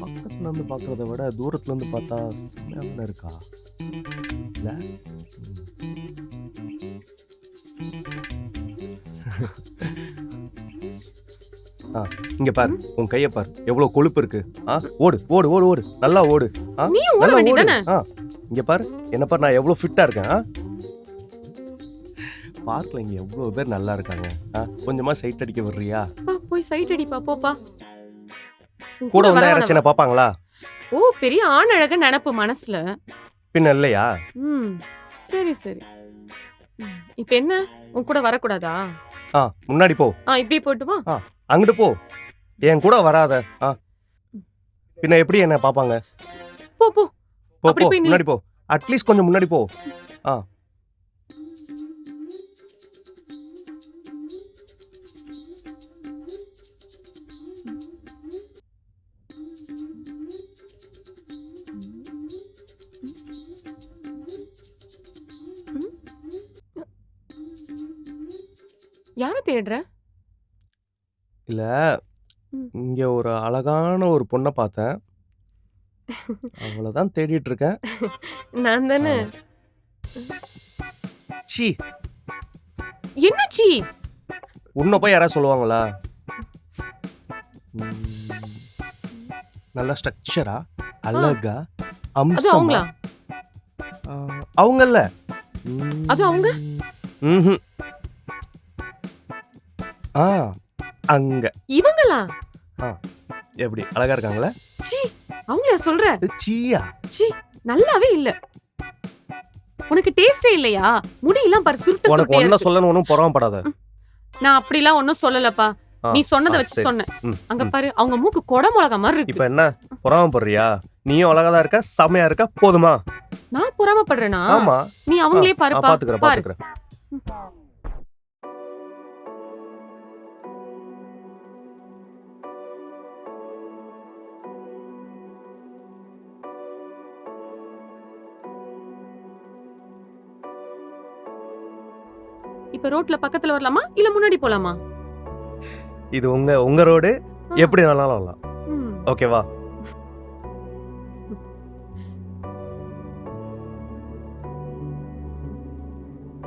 பக்கத்துல இருந்து பார்க்கறத விட தூரத்துல இருந்து பார்த்தா செம்மையா தானே இருக்கா? இல்ல? ஆ இங்க பாரு உன் கைய பாரு. எவ்வளவு கொழுப்பு இருக்கு. ஆ ஓடு ஓடு ஓடு ஓடு. நல்லா ஓடு. ஆ நீயும் ஓட வேண்டியதானே ஆ இங்க பாரு. என்ன பாரு நான் எவ்வளவு ஃபிட்டா இருக்கேன். ஆ? பார்க்ல இங்க எவ்வளவு பேர் நல்லா இருக்காங்க. ஆ கொஞ்சமா சைட் அடிக்க வர்றியா போய் சைட் அடிப்பா போப்பா. கூட வந்தா யாராச்சும் என்ன பாப்பாங்களா ஓ பெரிய ஆண் அழக நினப்பு மனசுல. பின்ன இல்லையா? ம் சரி சரி. ம், இப்ப என்ன? உன் கூட வரக்கூடாதா? ஆ முன்னாடி போ. ஆ இப்படி போட்டுமா அங்கிட்டு போ. என் கூட வராத. ஆ. பின்ன எப்படி என்ன பாப்பாங்க போ போ. போ அப்படி போ. போய் நில்லு. முன்னாடி போ. அட்லீஸ்ட் கொஞ்சம் முன்னாடி போ. ஆ. யார தேடுற? இல்ல. இங்க ஒரு அழகான ஒரு பொண்ணை பார்த்தேன். அவளதான் தேடிட்டு இருக்கேன் நான் தானே. சி என்னச்சி உன்னை போய் யாராவது சொல்லுவாங்களா? ம், நல்ல ஸ்ட்ரக்சரா அழகா அது அம்சமா. அவங்களா? ஆ, அவங்கல்ல. அது அவங்க? ம்ஹும். ஆ அங்க. இவங்களா? எப்படி அழகா இருக்காங்களா? சி அவங்களா சொல்ற? சீயா? சி நல்லாவே இல்ல. உனக்கு டேஸ்டே இல்லையா? முடியெல்லாம் பாரு சுருட்ட உனக்கு இருக்கு. சொல்லணும் ஒன்றும் பொறாமப்படாத. நான் அப்படிலாம் ஒன்னும் சொல்லலப்பா. நீ சொன்னதை வச்சு. சொன்னேன். அங்க. பாரு அவங்க மூக்கு கொடை மிளகா மாதிரி இருக்கு. இப்ப என்ன? பொறாமப்படுறியா? நீயும் அழகாதான் இருக்க செமையா இருக்க போதுமா? நான் பொறாமப்படுறேனா? ஆமா. நீ அவங்களே ஆ, பாருப்பா பாத்துக்கிறேன் இப்ப ரோட்ல பக்கத்துல வரலாமா? இல்ல முன்னாடி போலாமா? இது உங்க உங்க ரோடு எப்படி வேணாலும் வரலாம். ஓகேவா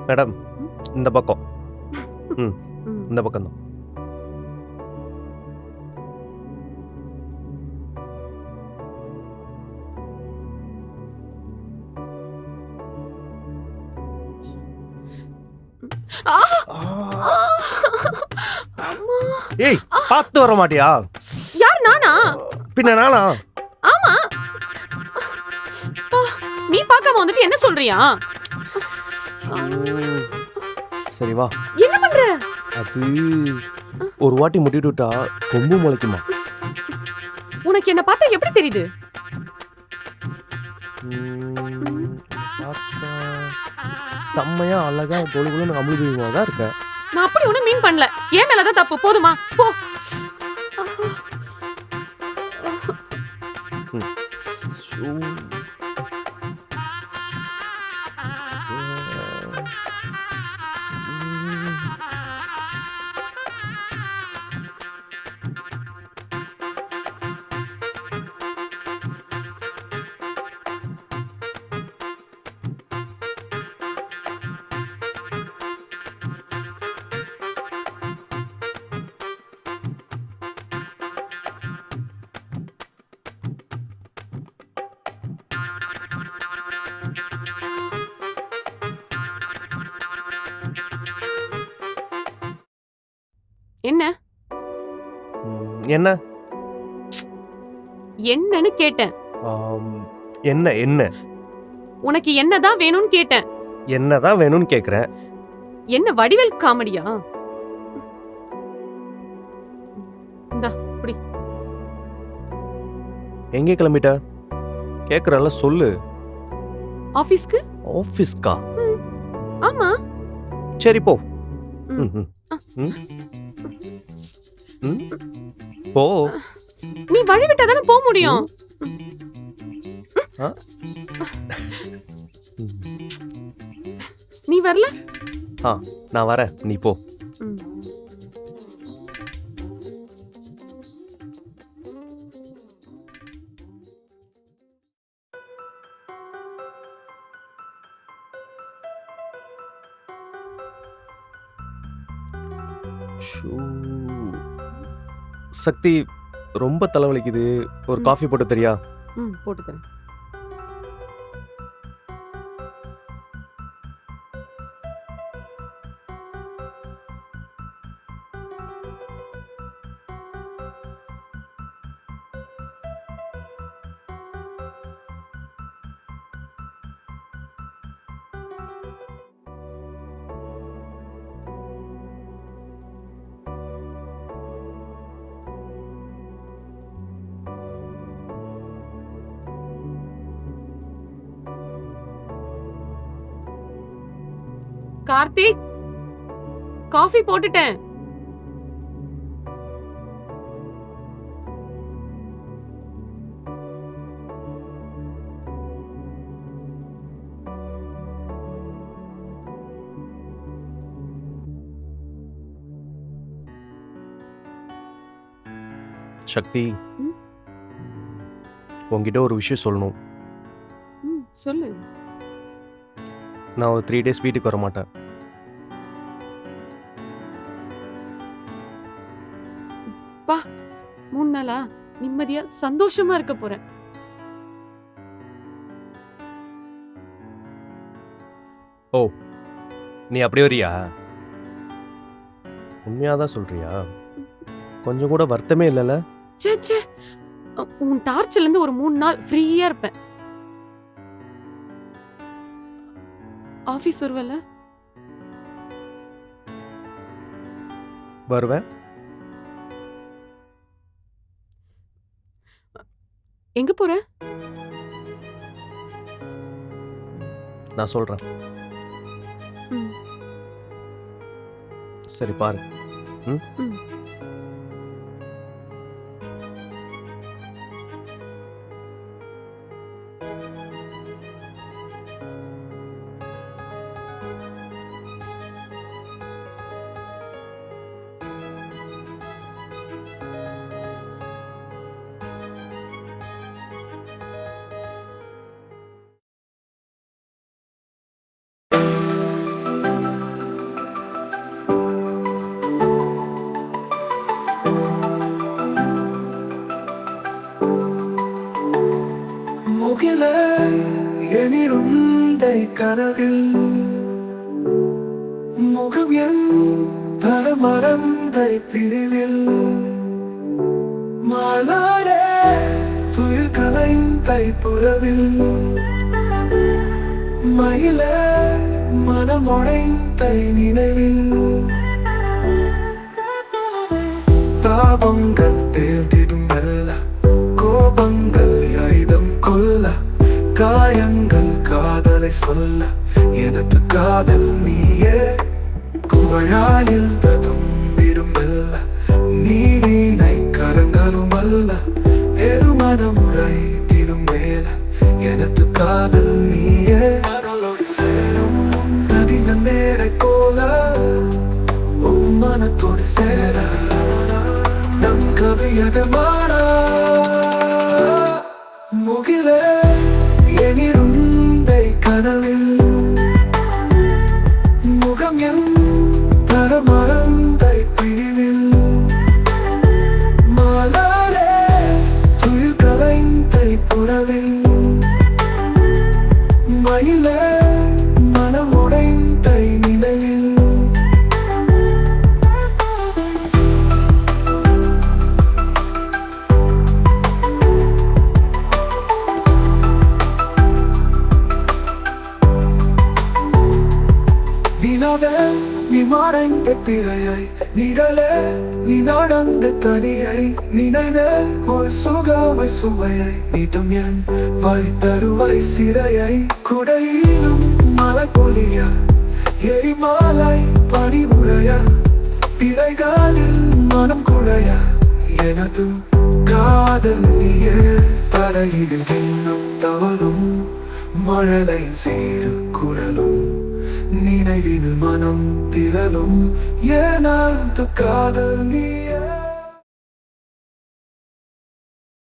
மேடம் இந்த பக்கம். ம். இந்த பக்கம் தான் ஏய் பார்த்து வர மாட்டியா யார் நானா? பின்ன நானா? ஆமா. நீ பார்க்காம வந்துட்டு என்ன சொல்றியா? சரி வா. என்ன பண்ற? அது ஒரு வாட்டி முட்டிட்டு விட்டா கொம்பு முளைக்குமா? உனக்கு என்ன பார்த்தா எப்படி தெரியுது? செம்மையா அழகா பொழு பொழுன்னு அமுழுதுமா தான் இருக்க நான் அப்படி ஒன்றும் மீன் பண்ணல. ஏன் மேலதான் தப்பு. போதுமா? போ. என்ன? என்ன? என்னன்னு கேட்டேன். என்ன என்ன? உனக்கு என்னதான் வேணும்னு கேட்டேன். என்னதான் வேணும்னு கேக்குறேன். என்ன வடிவேல் காமெடியா? எங்கே கிளம்பிட்ட? கேக்குறல சொல்லு. ஆபீஸ்க்கு ஆஃபீஸ்க்கா? ஆமா. சரி போ. ம். ம். போ. நீ வழி விட்டா தானே போக முடியும். நீ வரல? ஆ நான் வரேன். நீ போ. Shoo. சக்தி ரொம்ப தலைவலிக்குது. ஒரு. காஃபி போட்டு தெரியா? ம் போட்டுக்கிறேன் கார்த்திக் காஃபி போட்டுட்டேன். சக்தி? உங்ககிட்ட ஒரு விஷயம் சொல்லணும். சொல்லு. நான் ஒரு த்ரீ டேஸ் வீட்டுக்கு வர மாட்டேன் மூணு நாளா? நிம்மதியா சந்தோஷமா இருக்க போறேன். நீ அப்படியே வரியா? உண்மையாக தான் சொல்றியா? கொஞ்சம் கூட வருத்தமே இல்லைல்ல? ச்சே ச்சே உ- உன் டார்ச்சர்ல இருந்து ஒரு மூணு நாள் ஃப்ரீயா இருப்பேன். ஆபீஸ் வருவல வருவேன். எங்க போற? நான் சொல்கிறேன் ம், சரி பாரு. ம். முகில கனவில் முகம் என் பரமரந்தை பிரிவில் மாலாடே துயில் கலைந்தை புறவில் மயில மனமுடைந்தை நினைவில். தாபங்கள் தேர்ந்திடும் காதலை சொல்ல எனது காதல் நீயே. குவழாயில் ததும்பிடும் அல்ல நீரினை கரங்களும் அல்ல. எருமனமுறை திடும் மேல எனது காதல் நீயே. சேரும் நதி நேரை போல உன் சேர. நம் கவியகமான முகிலே. கலைந்தை புறவில் மயில மனம் உடைந்தை நினைவில். நிலவே நீ மறைந்த பிறையை நிழலே நீ நடந்த தனியை நினைவே ஒரு சுகமை சுவையை நிதம் என் வழி தருவாய் சிறையை. குடையிலும் மலை பொழிய எரிமாலை பனி உரைய பிறைகளில் மனம் குழைய எனது காதல் நீயே. தரையில் தின்னும் தவளும் மழலை சீரு குரலும் நினைவில் மனம் திரளும் ஏனால் காதல் நீ